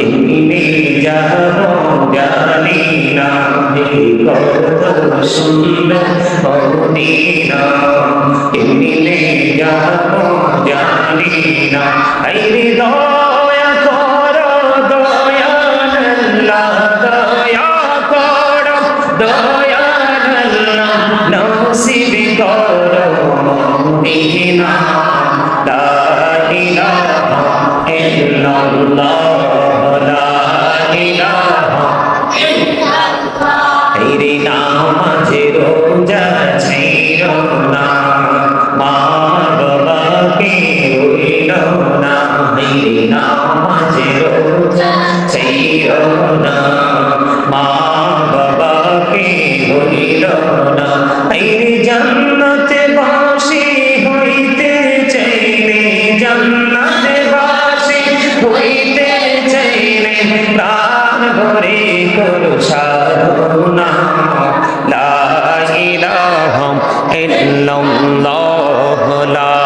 এমনি যাব জানি না কত সুন্দর মদিনা এমনি যাব জানি না এই করো সাধনা লা ইলাহা ইল্লাল্লাহ, লা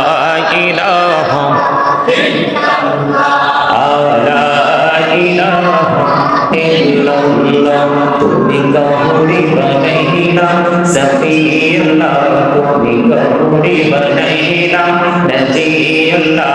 ইলাহা লা ইলাহা ইল্লাল্লাহ, তুমি গৌরী বনাইলা সফিউল্লাহ তুমি গৌরী বনাইলা, নজিউল্লাহ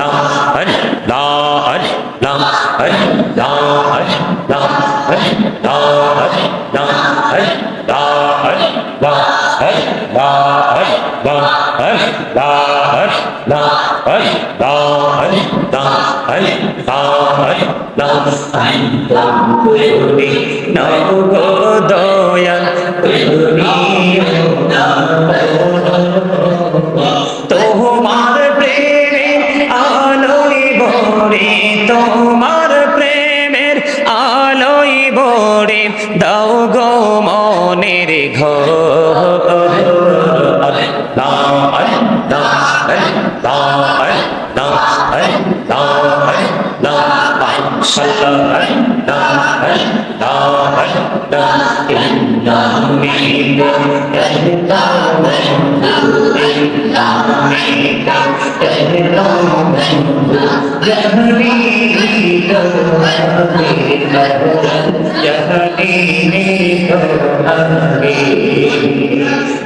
আল্লাহ দয়াল তোমার প্রেমে আলোই ভরে তোমার দাও গো মনের ঘর সাল্লাল্লাহু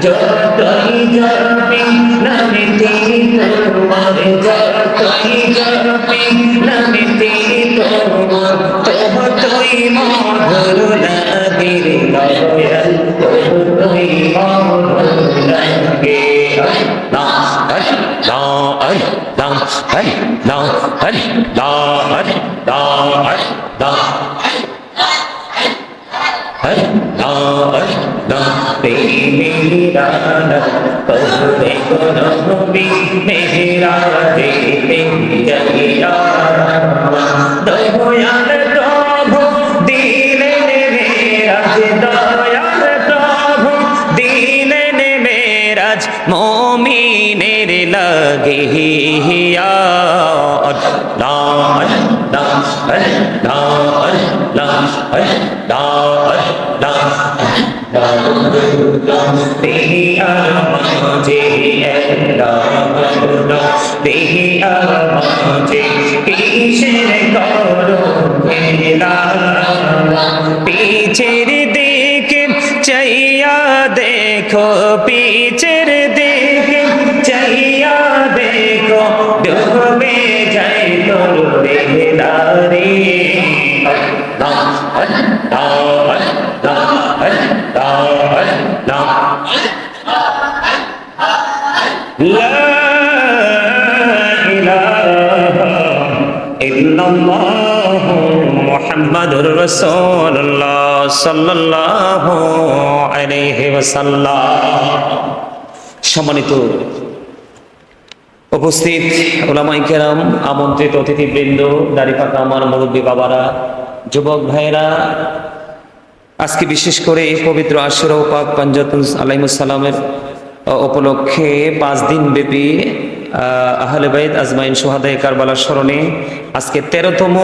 যতই জপি নামে তিনি তোমার যতই জপি मेरा देते जय राम दयाल মেরাজ মমিনের লাগে দেহি আর মাঝে দেহি আর মাঝে কিসের করো পিছে পিছের দিকে চাইয়া দেখো ডুবে যাই তোর বেদারে আল্লাহ আল্লাহ আল্লাহ আল্লাহ لا إله إلا الله محمد رسول الله صلى الله সম্মানিত উপস্থিত ওলামাই কেরাম, আমন্ত্রিত অতিথিবৃন্দ দাড়িপাকা আমার মুরব্বী বাবারা, যুবক ভাইয়েরা, আজকে বিশেষ করে পবিত্র আশুরা পাক পাঞ্জাতুল আলাইমুসালামের উপলক্ষে পাঁচ দিন ব্যাপী আহলে বাইদ আজমাইন সোহাদাই কারবালা স্মরণে আজকে তেরোতম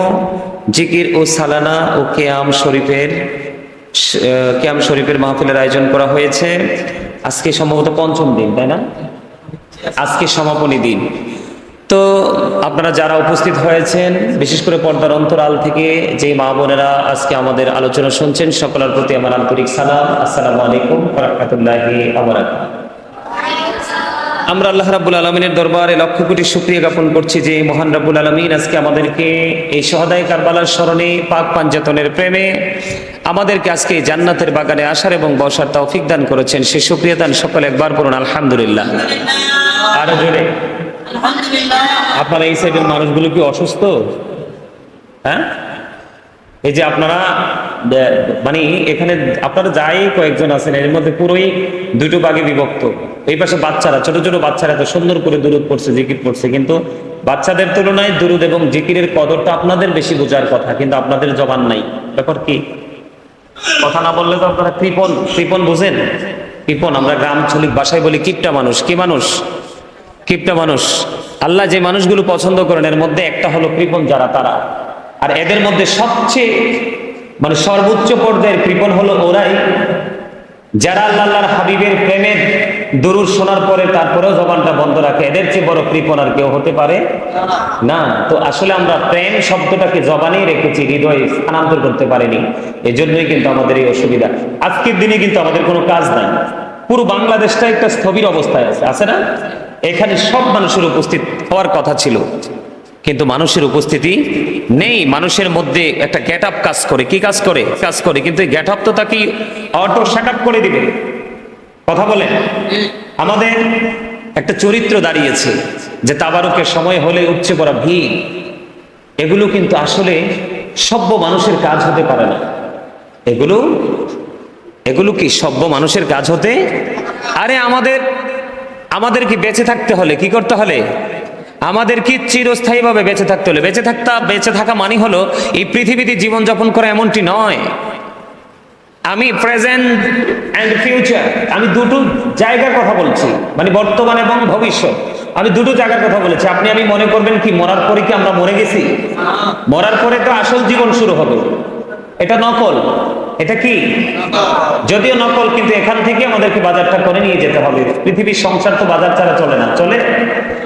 জিকির ও সালানা ও কেয়াম শরীফের কেয়াম শরীফের মাহফিলের আয়োজন করা হয়েছে। আজকে সম্ভবত পঞ্চম দিন, তাই না? আজকে সমাপনী দিন। তো আপনারা যারা উপস্থিত হয়েছেন, বিশেষ করে পর্দার অন্তরাল থেকে যে মা বোনেরা আজকে আমাদের আলোচনা শুনছেন, সকলের প্রতি আমার আন্তরিক সালাম। আসসালামু আলাইকুম রহমতুল্লাহি আমরা আল্লাহ রাব্বুল আলমিনের দরবারে লক্ষ কোটি শুক্রিয়া জ্ঞাপন করছি যে মহান রাব্বুল আলমিন আজকে আমাদেরকে এই সহদায় কারবালার স্মরণে পাক পাঞ্জাতনের প্রেমে আমাদেরকে আজকে জান্নাতের বাগানে আসার এবং বসার তৌফিক দান করেছেন। সে শুক্রিয়া দান সকলে একবার পড়ুন আলহামদুলিল্লাহ। আরও জোরে। আপনারা এই সাইডের মানুষগুলো কি অসুস্থ? হ্যাঁ? এই যে আপনারা মানে এখানে আপনারা যাই কয়েকজন আছেন, এর মধ্যে পুরোই দুটো ভাগে বিভক্ত। এই পাশে বাচ্চারা, ছোট ছোট বাচ্চারা এত সুন্দর করে দুরুদ পড়ছে, জিকির পড়ছে, কিন্তু বাচ্চাদের তুলনায় দুরুদ এবং জিকিরের কদরটা আপনাদের বেশি বোঝার কথা, কিন্তু আপনাদের জবান নাই। ব্যাপার কি? কথা না বললে তো আপনারা কৃপন কৃপন বুঝেন? কৃপন আমরা গ্রাম চলিক ভাষায় বলি, কিপটা মানুষ, কি মানুষ? কিপটা মানুষ। আল্লাহ যে মানুষগুলো পছন্দ করেন, এর মধ্যে একটা হলো কৃপন যারা তারা। আর এদের মধ্যে সবচেয়ে মানে সর্বোচ্চ পর্যায়ের কৃপন হলো ওরাই, যারা আল্লাহ আল্লাহর হাবিবের প্রেমের দরুদ শোনার পরে তারপরেও জবানটা বন্ধ রাখে। এদের চেয়ে বড় কৃপন আর কেউ হতে পারে? না। তো আসলে আমরা প্রেম শব্দটাকে জবানেই রেখেছি, হৃদয়ে স্থানান্তর করতে পারিনি। এজন্যই কিন্তু আমাদের এই অসুবিধা। আজকের দিনে কিন্তু আমাদের কোনো কাজ নাই। পুরো বাংলাদেশটা একটা স্থবির অবস্থায় আছে। আছে না? এখানে সব মানুষের উপস্থিত হওয়ার কথা ছিল। কিন্তু মানুষের উপস্থিতি নেই। মানুষের মধ্যে একটা গেট আপ কাজ করে। কি কাজ করে? কাজ করে। কিন্তু গেট আপ তো তাকে অটো সেট আপ করে দিবে। কথা বলে আমাদের একটা চরিত্র দাঁড়িয়েছে যে তাবারুকের সময় হলে উপচে পড়া ভিড়। এগুলো কিন্তু আসলে সভ্য মানুষের কাজ হতে পারে না। এগুলো এগুলো কি সভ্য মানুষের কাজ হতে? আরে আমাদের আমাদের কি বেঁচে থাকতে হলে কি করতে হলে? আমাদের কি চিরস্থায়ীভাবে বেঁচে থাকতে হলে। বেঁচে থাকতা, বেঁচে থাকা মানে হলো এই পৃথিবীতে জীবনযাপন করা এমনটি নয়। আমি প্রেজেন্ট অ্যান্ড ফিউচার আমি দুটো জায়গার কথা বলছি মানে বর্তমান এবং ভবিষ্যৎ। আমি দুটো জায়গার কথা বলেছি। আপনি আমি মনে করবেন কি, মরার পরে কি আমরা মরে গেছি? মরার পরে তো আসল জীবন শুরু হবে। এটা নকল। এটা কি? যদিও নকল, কিন্তু এখান থেকে আমাদেরকে বাজারটা করে নিয়ে যেতে হবে। পৃথিবীর সংসার তো বাজার ছাড়া চলে না। চলে?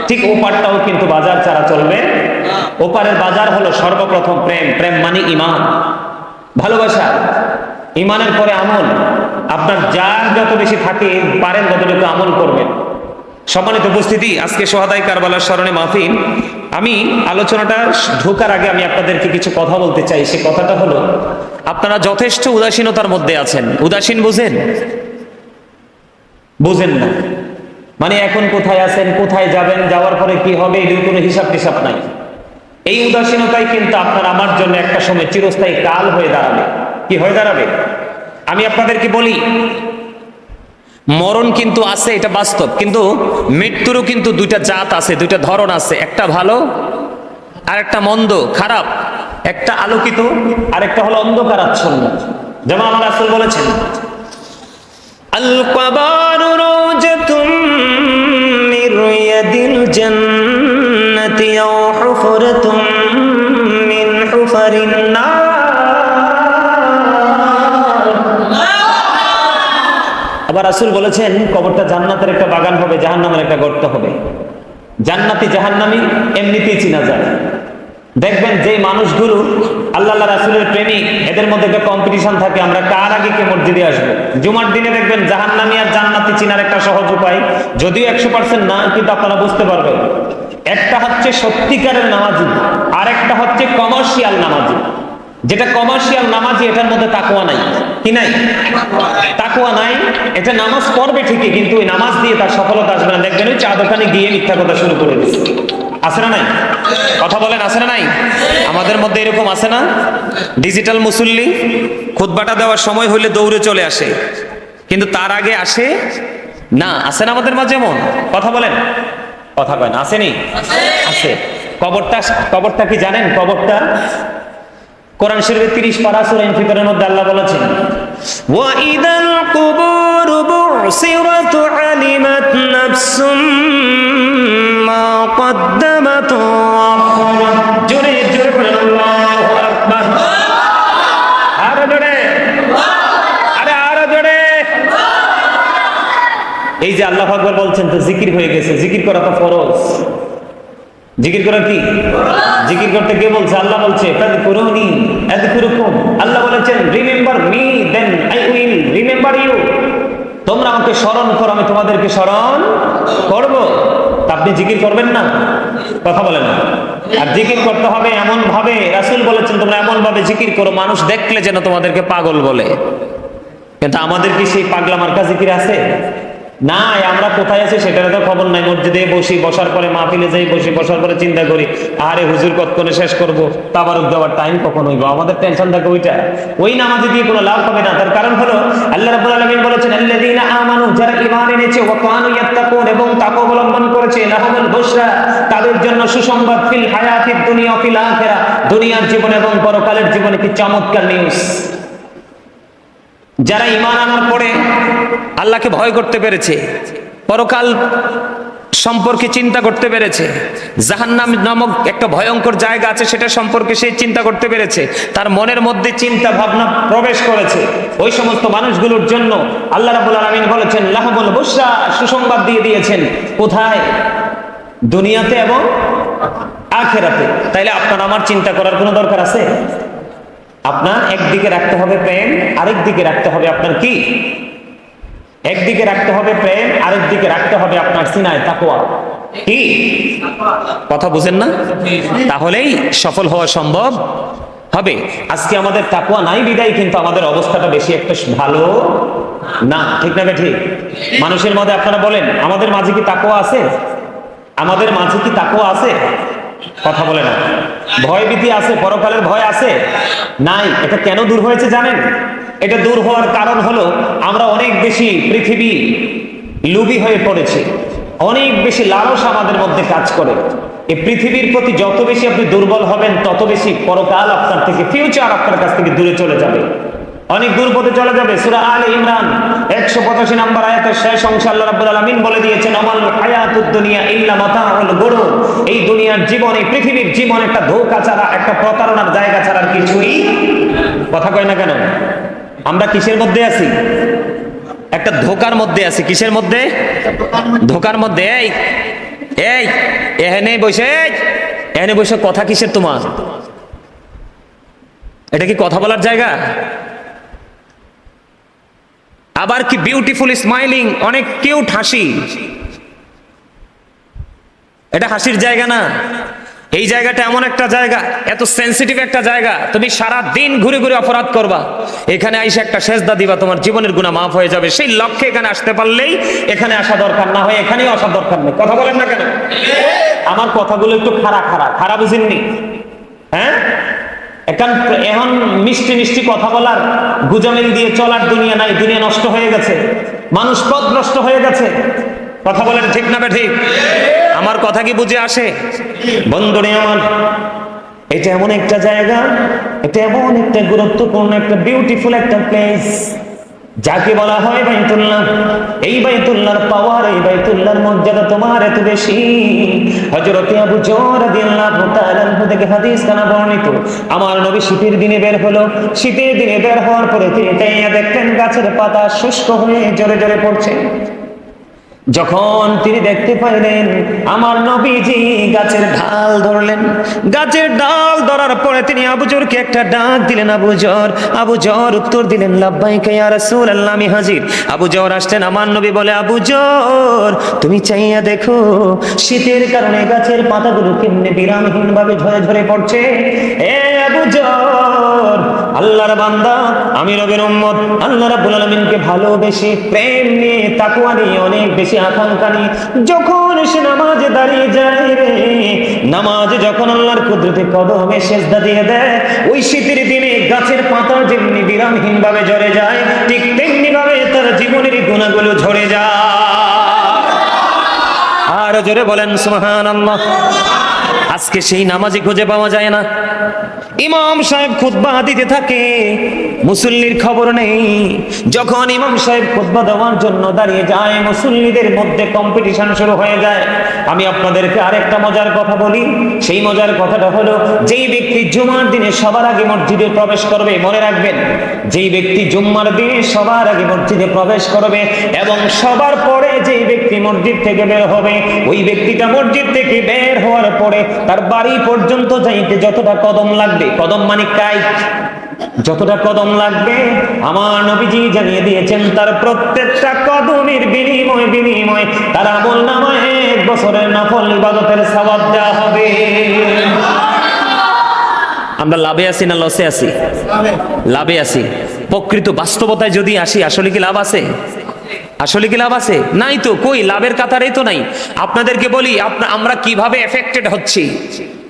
ঠিক ওপারটাও কিন্তু বাজার ছাড়া চলবে। ওপারের বাজার হলো সর্বপ্রথম প্রেম। প্রেম মানে ইমান। ভালোবাসা। ইমানের পরে আমল। আপনার যার যত বেশি থাকে, পারেন ততটুকু আমল করবেন। সম্মানিত উপস্থিতি, আজকে সোহাদাই কারবালার স্মরণে মাহফিল। আমি আলোচনাটা ঢোকার আগে আমি আপনাদেরকে কিছু কথা বলতে চাই। সে কথাটা হলো, আপনারা যথেষ্ট উদাসীনতার মধ্যে আছেন। উদাসীন বুঝেন? বুঝেন না। মানে এখন কোথায় আছেন, কোথায় যাবেন, যাওয়ার পরে কি হবে এটির কোনো হিসাব টিসাব নাই। এই উদাসীনতাই কিন্তু আপনার আমার জন্য একটা সময় চিরস্থায়ী কাল হয়ে দাঁড়াবে। কি হয়ে দাঁড়াবে? আমি আপনাদেরকে বলি মরণ কিন্তু আছে, এটা বাস্তব। কিন্তু মৃত্যুরও কিন্তু দুইটা জাত আছে, দুইটা ধরন আছে, একটা ভালো আর একটা মন্দ, খারাপ। একটা আলোকিত আর একটা হলো অন্ধকারাচ্ছন্ন। যেমন আমার আসল বলেছেন, আল কবর রোজতুম রাসূল বলেছেন, কবরটা জান্নাতের একটা বাগান হবে, জাহান্নামের একটা গর্ত হবে। জান্নাতি জাহান্নামি এমনিতেই চিনা যায়। দেখবেন যে মানুষগুলো আল্লাহ রাসুলের প্রেমিক, এদের মধ্যে একটা কম্পিটিশন থাকে, আমরা কার আগে কে মসজিদে আসব? জুমার দিনে দেখবেন জাহান্নামি আর জান্নাতি চিনার একটা সহজ উপায়, যদিও একশো পার্সেন্ট না, কিন্তু আপনারা বুঝতে পারবেন। একটা হচ্ছে সত্যিকারের নামাজি আর একটা হচ্ছে কমার্শিয়াল নামাজি। যেটা কমার্শিয়াল নামাজি এটার মধ্যে তাকুয়া নাই। কি নাই? তাকুয়া নাই। এটা নামাজ পড়বে ঠিকই কিন্তু ওই নামাজ দিয়ে তার সফলতা আসবে না। দেখবেন ওই চা দোকানে গিয়ে মিথ্যা কথা শুরু করে দিচ্ছে আছে না নাই? কথা বলেন আছে না নাই? আমাদের মধ্যে এরকম আছে না? ডিজিটাল মুসল্লি খুতবাটা দেওয়ার সময় হলে দৌড়ে চলে আসে। কিন্তু তার আগে আসে? না আছে না আমাদের মাঝে এমন? কথা বলেন। কথা কয় না আসেনি? আছে। কবরটা কবরটা কি জানেন? কবরটা কোরআন শরীফের 30 পারা সূরা ইনফিতরের মধ্যে আল্লাহ বলেছেন ওয়া ইদাল কুবুর বুসিরাত আলিমাত নাফসুম মা কদ্দামাত জোরে জোরে বলেন আল্লাহু আকবার। আরও জোরে। আরে আরও জোরে। এই যে আল্লাহ আকবার বলছেন তো জিকির হয়ে গেছে জিকির করা তো ফরজ। জিকির করা কি? জিকির করতে কে বলছে? আল্লাহ বলছে আল্লাহ বলেছেন remember me then I will remember you তোমরা আমাকে স্মরণ করো, আমি তোমাদেরকে স্মরণ করব। আপনি জিকির করবেন না? কথা বলেন। আর জিকির করতে হবে এমন ভাবে রাসূল বলেছেন, তোমরা এমন ভাবে জিকির করো, মানুষ দেখলে যেন তোমাদেরকে পাগল বলে। কিন্তু আমাদের কি সেই পাগলা মার্কা জিকির আছে? না আমরা কোথায় আছি সেটার তো খবর নাই। মসজিদে বসি, বসার পরে মাহফিলে যাই, বসি, বসার পরে চিন্তা করি আরে হুজুর কতক্ষণে শেষ করব? তাবারুক দেওয়ার টাইম কখন হইব? আমাদের টেনশন থাকে ওইটা। ওই নামাজে দিয়ে কোনো লাভ হবে না। তার কারণ হলো, আল্লাহ রাব্বুল আলামিন বলেছেন, আল্লাযীনা আমানু, যারা ঈমান এনেছে, ওয়া কানু ইয়াত্তাকুন এবং তাকওয়া অবলম্বন করেছে, লাহুমুল বুশরা, তাদের জন্য সুসংবাদ, ফিল হায়াতিদ দুনিয়া, ফিল আখিরা, দুনিয়ার জীবন এবং পরকালের জীবনে কি চমৎকার নিউজ যারা ইমান আনার পরে আল্লাহকে ভয় করতে পেরেছে, পরকাল সম্পর্কে চিন্তা করতে পেরেছে, জাহান্নাম নামক একটা ভয়ঙ্কর জায়গা আছে, সেটা সম্পর্কে সে চিন্তা করতে পেরেছে, তার মনের মধ্যে চিন্তা ভাবনা প্রবেশ করেছে। ওই সমস্ত মানুষগুলোর জন্য আল্লাহ রাবুল আলমিন বলেছেন লাহবুল বুসরা সুসংবাদ দিয়ে দিয়েছেন, কোথায়? দুনিয়াতে এবং আখেরাতে। তাইলে আপনার আমার চিন্তা করার কোনো দরকার আছে? আপনার একদিকে রাখতে হবে প্রেম আরেক দিকে রাখতে হবে আপনার কি? একদিকে রাখতে হবে প্রেম আরেক দিকে রাখতে হবে আপনার সিনায় তাকুয়া কি? কথা বুঝেন না? তাহলেই সফল হওয়া সম্ভব হবে। আজকে আমাদের তাকুয়া নাই বিদায়, কিন্তু আমাদের অবস্থাটা বেশি একটা ভালো না, ঠিক না ঠিক মানুষের মধ্যে আপনারা বলেন, আমাদের মাঝে কি তাকুয়া আছে? আমাদের মাঝে কি তাকুয়া আছে? কথা বলে না। ভয় ভীতি আছে, পরকালের ভয় আছে? নাই, এটা কেন দূর হয়েছে জানেন? এটা দূর হওয়ার কারণ হলো আমরা অনেক বেশি পৃথিবী লুবি হয়ে পড়েছি। অনেক বেশি লালস আমাদের মধ্যে কাজ করে। এই পৃথিবীর প্রতি যত বেশি আপনি দুর্বল হবেন, তত বেশি পরকাল আপনার থেকে ফিউচার আপনার কাছ থেকে দূরে চলে যাবে। অনেক দূর পথে চলে যাবে। সুরা আল ইমরান 185 নম্বর আয়াতের শেষ অংশে আল্লাহ রাব্বুল আলামিন বলে দিয়েছেন আমাল হায়াতুদ দুনিয়া ইল্লা মাতাউল গুরুর এই দুনিয়ার জীবন, এই পৃথিবীর জীবন একটা ধোঁকা ছাড়া, একটা প্রতারণার জায়গা ছাড়া কিছুই কথা কয় না কেন? আমরা কিসের মধ্যে আছি? একটা ধোকার মধ্যে আছি। কিসের মধ্যে? ধোকার মধ্যে। এই এই, এখানে বসে এখানে বসে কথা কিসের তোমার? এটা কি কথা বলার জায়গা? আবার কি বিউটিফুল স্মাইলিং অনেক কিউট হাসি? এটা হাসির জায়গা না? এই জায়গাটা এমন একটা জায়গা, এত সেন্সিটিভ একটা জায়গা, তুমি সারা দিন ঘুরে ঘুরে অপরাধ করবা। এখানে আইসে একটা সেজদা দিবা, তোমার জীবনের গুণা মাফ হয়ে যাবে। সেই লক্ষ্যে এখানে আসতে পারলেই এখানে আসা দরকার, না হয় এখানেও আসা দরকার নেই। কথা বলেন না কেন? আমার কথাগুলো একটু খারাপ খারাপ খারাপ বুঝেননি হ্যাঁ? এখন এখন মিষ্টি মিষ্টি কথা বলার গুজমিল দিয়ে চলার দুনিয়া নাই, দুনিয়া নষ্ট হয়ে গেছে। মানুষ পথ নষ্ট হয়ে গেছে। কথা বলেন ঠিক না ঠিক আমার কথা কি বুঝে আসে? বন্ধুরে আমার, এটা এমন একটা জায়গা, এটা এমন একটা গুরুত্বপূর্ণ, একটা বিউটিফুল একটা প্লেস যাকে বলা হয় বাইতুল্লাহ। এই বাইতুল্লাহর পাওয়ার এই বাইতুল্লাহর মর্যাদা তোমার এত বেশি। হযরত আবু জর রাদিয়াল্লাহু তাআলা থেকে হাদিস কানা বর্ণিত, আমার নবী শীতের দিনে বের হলো। শীতের দিনে বের হওয়ার পরে তিনি দেখলেন গাছের পাতা শুষ্ক হয়ে জোরে জোরে পড়ছে। যখন তিনি দেখতে পাইলেন, আমার নবীজি গাছের ঢাল ধরলেন। গাছের ডাল ধরার পরে তিনি আবুজরকে একটা ডাক দিলেন আবুজর আবুজর উত্তর দিলেন, লাব্বাইকা ইয়া রাসূলুল্লাহ, আমি হাজির। আবুজর আসলেন আমার নবী বলে আবুজর তুমি চাইয়া দেখো, শীতের কারণে গাছের পাতাগুলো কেমনে বিরামহীন ভাবে ঝরে ঝরে পড়ছে। এ আবুজর আল্লাহর বান্দা, আমি রবের উম্মত। আল্লাহ রাব্বুল আলামিনকে ভালোবেসে, প্রেম নিয়ে, তাকওয়া নিয়ে অনেক বেশি আকাঙ্ক্ষা নিয়ে যখন সে নামাজে দাঁড়িয়ে যায় রে, নামাজে যখন আল্লাহর কুদরতে কদমে সেজদা দিয়ে দেয়, ওই শীতের দিনে গাছের পাতা যেমনি বিরামহীন ভাবে ঝরে যায়, ঠিক তেমনি ভাবে তার জীবনের গুণাগুলো ঝরে যায়। আর জোরে বলেন, সুবহানাল্লাহ। আজকে সেই নামাজি খুঁজে পাওয়া যায় না। ইমাম সাহেব খুতবা দিতে থাকে, মুসল্লির খবর নেই। যখন ইমাম সাহেব খুতবা দেওয়ার জন্য দাঁড়িয়ে যায়, মুসল্লিদের মধ্যে কম্পিটিশন শুরু হয়ে যায়। আমি আপনাদেরকে আরেকটা মজার কথা বলি। সেই মজার কথাটা হলো, যেই ব্যক্তি জুমার দিনে সবার আগে মসজিদে প্রবেশ করবে, মনে রাখবেন, যেই ব্যক্তি জুম্মার দিনে সবার আগে মসজিদে প্রবেশ করবে এবং সবার পরে যেই ব্যক্তি মসজিদ থেকে বের হবে, ওই ব্যক্তিটা মসজিদ থেকে বের হওয়ার পরে তার বাড়ি পর্যন্ত যাইতে যতটা কদম লাগবে কদম মানে কাইট যতটা কদম লাগবে? আমার নবীজি জানিয়ে দিয়েছেন তার প্রত্যেকটা কদমের বিনিময় বিনিময় তার আমল নামায় এক বছরের নফল ইবাদতের সওয়াব দেওয়া হবে। আমরা লাভে আছি না লসে আছি? লাভে আছি। প্রকৃত বাস্তবতায় যদি আসি আসলে কি লাভ আছে? আসলে কি লাভ আছে? নাই তো, কই? লাভের কাতারেই তো নাই। আপনাদেরকে বলি আমরা কীভাবে এফেক্টেড হচ্ছি?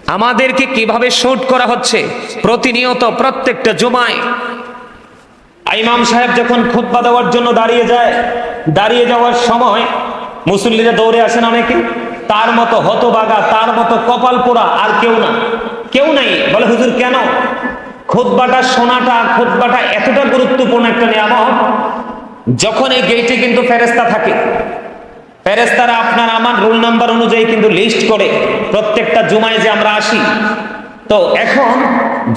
আমাদেরকে কীভাবে শুট করা হচ্ছে? প্রতিনিয়ত, প্রত্যেকটা জুমায়। ইমাম সাহেব যখন খুতবা দেওয়ার জন্য দাঁড়িয়ে যায়, দাঁড়িয়ে যাওয়ার সময় মুসল্লিরা দৌড়ে আসেন অনেকে। তার মতো হতবাগা, তার মতো কপাল পোড়া আর কেউ না। কেউ নাই। বলে, হুজুর, কেন? খুতবাটা শোনাটা খুতবাটা এতটা গুরুত্বপূর্ণ একটা নিয়ামক যখন এই গেটে কিন্তু ফেরেস্তা থাকে ফেরেস্তারা আপনার আমার রোল নাম্বার অনুযায়ী কিন্তু লিস্ট করে, প্রত্যেকটা জুমায় যে আমরা আসি। তো এখন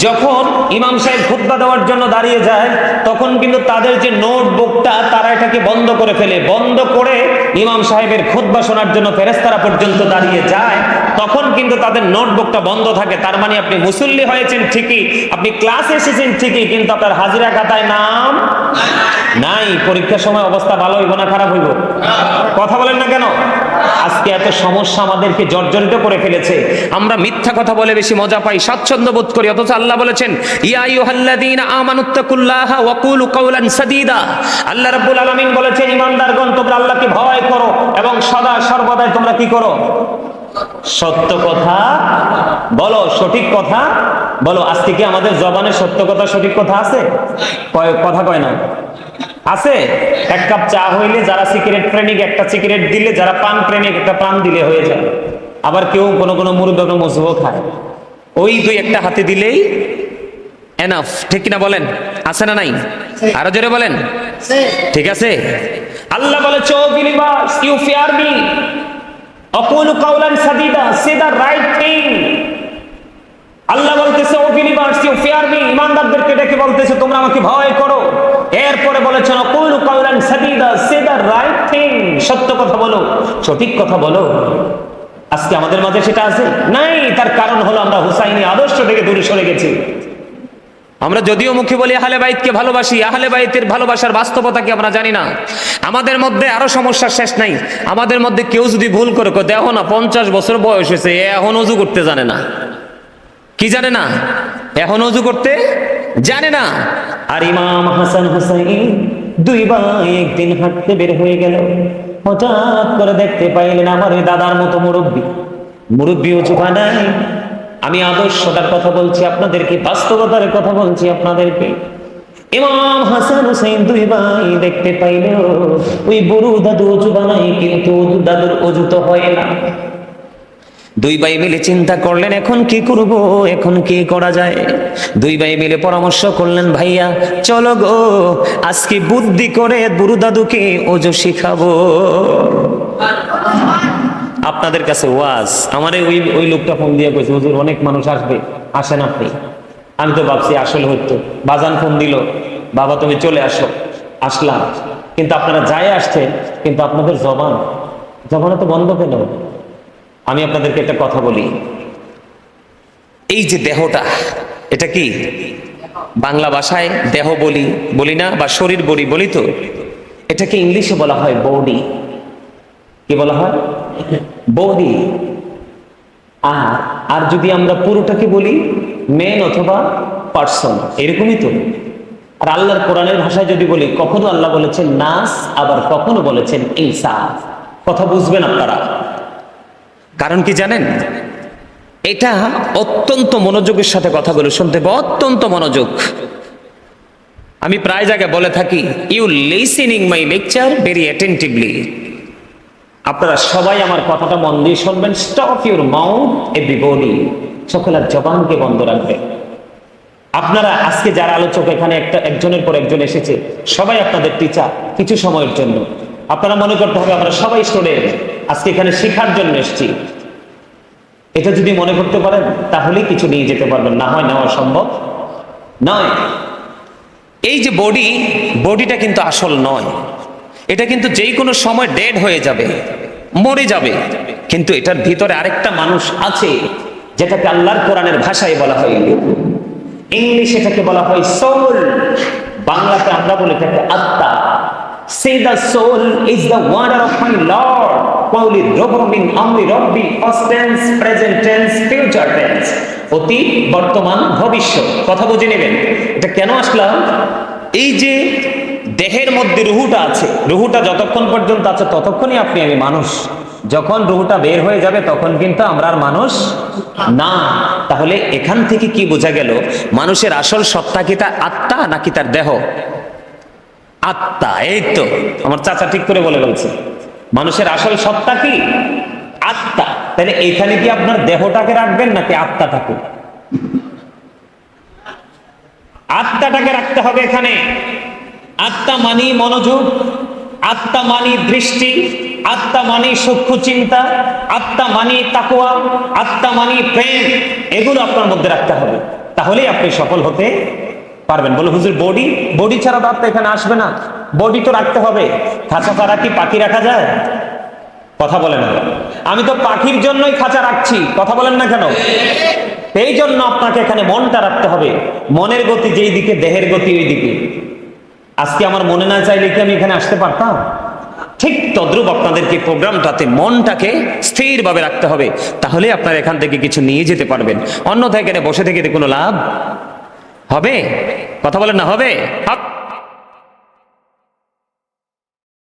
যখন ইমাম সাহেব খুতবা দেওয়ার জন্য দাঁড়িয়ে যায়, তখন কিন্তু তাদের যে নোটবুকটা তারা এটাকে বন্ধ করে ফেলে। বন্ধ করে ইমাম সাহেবের খুতবা শোনার জন্য ফেরেস্তারা পর্যন্ত দাঁড়িয়ে যায়। তখন কিন্তু তাদের নোটবুকটা বন্ধ থাকে। তার মানে আপনি মুসল্লি হয়েছেন ঠিকই, আপনি ক্লাসে এসেছেন ঠিকই, কিন্তু আপনার হাজিরা খাতায় নাম নাই। পরীক্ষার সময় অবস্থা ভালো হইব না খারাপ হইব? কথা বলেন না কেন? আজকে এত সমস্যা আমাদেরকে জর্জরিত করে ফেলেছে। আমরা মিথ্যা কথা বলে বেশি মজা পাই, স্বাচ্ছন্দ্য বোধ করি, অথচ আল্লাহ বলেছেন আল্লাহ রাব্বুল আলামিন বলেছেন, ইমানদারগণ, তোমরা আল্লাহকে ভয় করো এবং সদা সর্বদাই তোমরা কি করো? সত্য কথা বলো সঠিক কথা বলো। আজকে কি আমাদের জবানে সত্য কথা সঠিক কথা আছে? কথা কয় না? আছে? এক কাপ চা হইলে যারা সিগারেট প্রেমিক একটা সিগারেট দিলে যারা পান প্রেমিক একটা পান দিলে হয়ে যায়। আবার কেউ কোনো কোনো মুরব্ব কোনো খায়। ওই দুই একটা হাতে দিলেই এনাফ ঠিক কিনা বলেন? আছে না নাই? আরও জোরে বলেন? ঠিক আছে? আল্লাহ বলে চো ইউ ফিয়ার মি অকুল কাউলান সাদিদা, সে দা রাইট থিং আল্লাহ বলতেছে, O believers you fear me ইমানদারদেরকে ডেকে বলতেছে, তোমরা আমাকে ভয় করো। এরপরে বলেছেন, অকুল কাউলান সাদিদা, সে দা রাইট থিং সত্য কথা বলো, সঠিক কথা বলো। আজকে আমাদের মাঝে সেটা আছে? নাই, তার কারণ হলো আমরা হুসাইনি আদর্শ থেকে দূরে সরে গেছি। আমরা যদিও মুখে বলি আহলে বাইতকে ভালোবাসি, আহলে বাইতের ভালোবাসার বাস্তবতা কি আমরা জানি না। আমাদের মধ্যে আরও সমস্যার শেষ নাই। আমাদের মধ্যে কেউ যদি ভুল করে দেখো না, পঞ্চাশ বছর বয়স হয়েছে এখন অজু করতে জানে না। কি জানে না? এখন অজু করতে জানে না। আর ইমাম হাসান হুসাইন দুই ভাই একদিন হাঁটতে বের হয়ে গেল। হঠাৎ করে দেখতে পাইলেন আমার দাদার মতো মুরব্বী। মুরব্বী উঁচু নাই। আমি আদর্শটার কথা বলছি, আপনাদেরকে বাস্তবতার কথা বলছি আপনাদেরকে। ইমাম হাসান হুসেন দুই ভাই দেখতে পাইলে ওই বুড়ো দাদু অজু বানাই কিন্তু দাদুর অজু তো হয় না। দুই ভাই মিলে চিন্তা করলেন, এখন কি করব, এখন কি করা যায়? দুই ভাই মিলে পরামর্শ করলেন, ভাইয়া, চলো গো, আজকে বুদ্ধি করে বুড়ু দাদুকে ওজো শিখাবো। আপনাদের কাছে ওয়াজ। আমার ওই ওই লোকটা ফোন দিয়ে কইছে, হুজুর, অনেক মানুষ আসবে। আসেন আপনি। আমি তো ভাবছি, আসলে হতো বাজান ফোন দিল, বাবা, তুমি চলে আসো। আসলাম। কিন্তু আপনারা যাই আসছেন, কিন্তু আপনাদের জবান জবানে তো বন্ধ কেন? আমি আপনাদেরকে একটা কথা বলি। এই যে দেহটা, এটা কি? বাংলা ভাষায় দেহ বলি বলি না, বা শরীর বলি বলি তো? এটাকে ইংলিশে বলা হয় বডি। কি বলা হয়? বডি আর আর যদি আমরা পুরোটাকে বলি মেন অথবা পার্সন এরকমই তো। আর আল্লাহর কোরআনের ভাষায় যদি বলি, কখনো আল্লাহ বলেছেন নাস, আবার কখনো বলেছেন ইনসা কথা বুঝবেন আপনারা। কারণ কি জানেন? এটা অত্যন্ত মনোযোগের সাথে কথাগুলো শুনতে হবে, অত্যন্ত মনোযোগ। আমি প্রায় জায়গায় বলে থাকি you listening my lecture very attentively আপনারা সবাই আমার কথাটা মন দিয়ে শুনবেন। স্টপ ইউর মাউথ এভরিবডি সকলের জবানকে বন্ধ রাখবে। আপনারা আজকে যারা আলোচক, এখানে একটা একজনের পর একজন এসেছে, সবাই আপনাদের টিচার কিছু সময়ের জন্য। আপনারা মনে করতে হবে, আমরা সবাই স্টুডেন্ট আজকে এখানে শেখার জন্য এসেছি। এটা যদি মনে করতে পারেন, তাহলেই কিছু নিয়ে যেতে পারবেন। না হয় নেওয়া সম্ভব নয়। এই যে বডি বডিটা কিন্তু আসল নয়। এটা কিন্তু যেই কোনো সময় ডেড হয়ে যাবে, মরে যাবে। কিন্তু এটার ভিতরে আরেকটা মানুষ আছে, যেটাকে আল্লাহর কোরআনের ভাষায় বলা হয় ইংলিশ। এটাকে বলা হয় সোল বাংলাতে আমরা বলে থাকি আত্মা। Say the soul is the wonder of my lord কৌলি রবমিন আমরি রব্বি first tense present tense future tense অতীত বর্তমান ভবিষ্যৎ। কথা বুঝে নেবেন। এটা কেন আসলাম এই যে দেহের মধ্যে রুহুটা আছে। রুহুটা যতক্ষণ পর্যন্ত আছে, ততক্ষণই আপনি আমি মানুষ। যখন রুহুটা বের হয়ে যাবে, তখন কিন্তু আমরা আর মানুষ না। তাহলে এখান থেকে কি বোঝা গেল? মানুষের আসল সত্তা কি তার আত্মা নাকি তার দেহ? আত্মা, এই তো। আমার চাচা ঠিক করে বলে বলছে। মানুষের আসল সত্তা কি? আত্মা। তাহলে এখানে কি আপনার দেহটাকে রাখবেন নাকি আত্মা আত্মাটাকে? আত্মাটাকে রাখতে হবে এখানে। আত্মা মানি মনোযোগ, আত্মা মানি দৃষ্টি, আত্মা মানি সূক্ষ্ম চিন্তা, আত্মা মানি তাকুয়া, আত্মা মানি প্রেম, এগুলো আপনার মধ্যে রাখতে হবে। তাহলেই আপনি সফল হতে পারবেন। বলে হুজুর, বডি বডি ছাড়া তো এখানে আসবে না। বডি তো রাখতে হবে। খাঁচা ছাড়া কি পাখি রাখা যায়? কথা বলেন না আমি তো পাখির জন্যই খাঁচা রাখছি। কথা বলেন না কেন? এই জন্য আপনাকে এখানে মনটা রাখতে হবে। মনের গতি যেই দিকে, দেহের গতি ওই দিকে। আজকে আমার মনে না চাইলে কি আমি এখানে আসতে পারতাম? ঠিক তদ্রুপ আপনাদেরকে প্রোগ্রামটাতে মনটাকে স্থিরভাবে রাখতে হবে, তাহলে আপনারা এখান থেকে কিছু নিয়ে যেতে পারবেন। অন্যথায় এখানে বসে থেকে কোনো লাভ হবে? কথা বলেন না, হবে?